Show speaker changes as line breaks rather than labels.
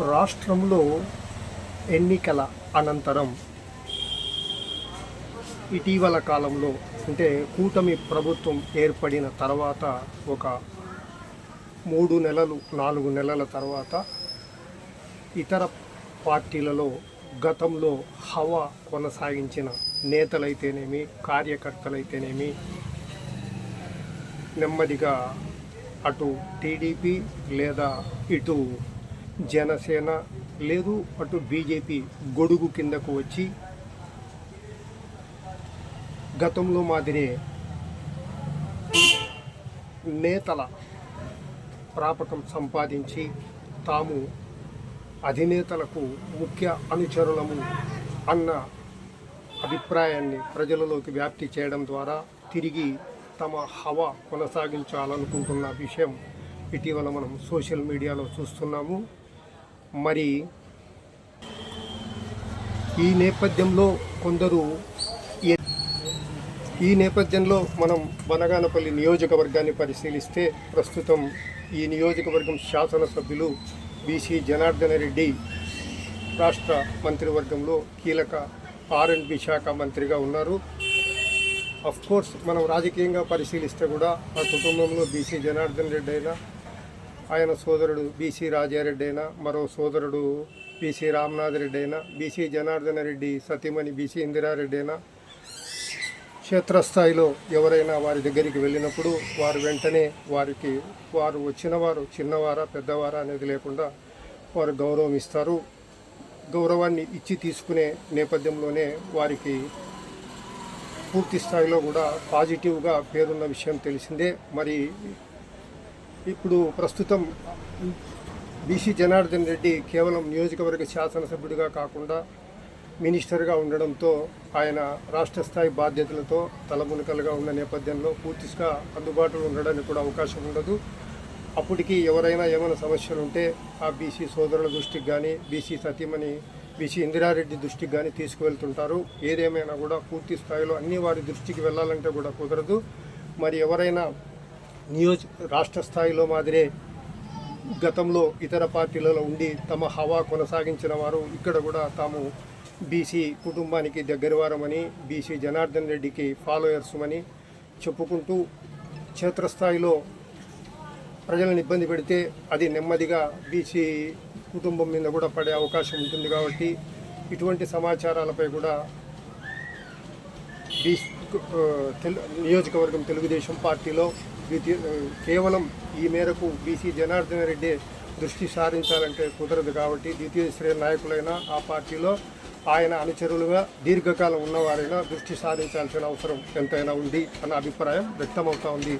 రాష్ట్రంలో ఎన్నికల అనంతరం ఇటీవల కాలంలో అంటే కూటమి ప్రభుత్వం ఏర్పడిన తర్వాత ఒక మూడు నెలలు నాలుగు నెలల తర్వాత ఇతర పార్టీలలో గతంలో హవా కొనసాగించిన నేతలైతేనేమి కార్యకర్తలైతేనేమి నెమ్మదిగా అటు టీడీపీ లేదా ఇటు జనసేన లేదు అటు బీజేపీ గొడుగు కిందకు వచ్చి గతంలో మాదిరి నేతల ప్రాపకం సంపాదించి తాము అధినేతలకు ముఖ్య అనుచరులము అన్న అభిప్రాయాన్ని ప్రజలలోకి వ్యాప్తి చేయడం ద్వారా తిరిగి తమ హవా కొనసాగించాలనుకుంటున్న విషయం ఇటీవల మనం సోషల్ మీడియాలో చూస్తున్నాము. మరి ఈ నేపథ్యంలో కొందరు ఈ నేపథ్యంలో మనం బనగానపల్లి నియోజకవర్గాన్ని పరిశీలిస్తే ప్రస్తుతం ఈ నియోజకవర్గం శాసనసభ్యులు బీసీ జనార్దన రెడ్డి రాష్ట్ర మంత్రివర్గంలో కీలక ఆర్ అండ్ బి శాఖ మంత్రిగా ఉన్నారు. అఫ్ కోర్స్ మనం రాజకీయంగా పరిశీలిస్తే కూడా ఆ కుటుంబంలో బీసీ జనార్దన్ రెడ్డి అయినా ఆయన సోదరుడు బీసీ రాజారెడ్డి అయినా మరో సోదరుడు బీసీ రామనాథ్ రెడ్డి అయినా బీసీ జనార్దన రెడ్డి సతీమణి బీసీ ఇందిరారెడ్డి అయినా క్షేత్రస్థాయిలో ఎవరైనా వారి దగ్గరికి వెళ్ళినప్పుడు వారు వెంటనే వారికి వారు వచ్చిన వారు చిన్నవారా పెద్దవారా అనేది లేకుండా వారు గౌరవం ఇస్తారు గౌరవాన్ని ఇచ్చి తీసుకునే నేపథ్యంలోనే వారికి పూర్తి స్థాయిలో కూడా పాజిటివ్గా పేరున్న విషయం తెలిసిందే. మరి ఇప్పుడు ప్రస్తుతం బీసీ జనార్దన్ రెడ్డి కేవలం నియోజకవర్గ శాసనసభ్యుడిగా కాకుండా మినిస్టర్గా ఉండడంతో ఆయన రాష్ట్ర స్థాయి బాధ్యతలతో తలమునకలుగా ఉన్న నేపథ్యంలో పూర్తిగా అందుబాటులో ఉండడానికి కూడా అవకాశం ఉండదు. అప్పటికి ఎవరైనా ఏమైనా సమస్యలు ఉంటే ఆ బీసీ సోదరుల దృష్టికి కానీ బీసీ సతీమణి బీసీ ఇందిరారెడ్డి దృష్టికి కానీ తీసుకువెళ్తుంటారు. ఏదేమైనా కూడా పూర్తి స్థాయిలో అన్ని వారి దృష్టికి వెళ్ళాలంటే కూడా కుదరదు. మరి ఎవరైనా నియోజ రాష్ట్ర స్థాయిలో మాదిరే గతంలో ఇతర పార్టీలలో ఉండి తమ హవా కొనసాగించిన వారు ఇక్కడ కూడా తాము బీసీ కుటుంబానికి దగ్గరవారమని బీసీ జనార్దన్ రెడ్డికి ఫాలోయర్స్ అని చెప్పుకుంటూ క్షేత్రస్థాయిలో ప్రజలను ఇబ్బంది పెడితే అది నెమ్మదిగా బీసీ కుటుంబం మీద కూడా పడే అవకాశం ఉంటుంది కాబట్టి ఇటువంటి సమాచారాలపై కూడా బీసీ నియోజకవర్గం తెలుగుదేశం పార్టీలో కేవలం ఈ మేరకు బీసీ జనార్దన రెడ్డి దృష్టి సారించాలంటే కుదరదు కాబట్టి ద్వితీయ శ్రేణి నాయకులైన ఆ పార్టీలో ఆయన అనుచరులుగా దీర్ఘకాలం ఉన్నవారైనా దృష్టి సారించాల్సిన అవసరం ఎంతైనా ఉంది అన్న అభిప్రాయం వ్యక్తమవుతా ఉంది.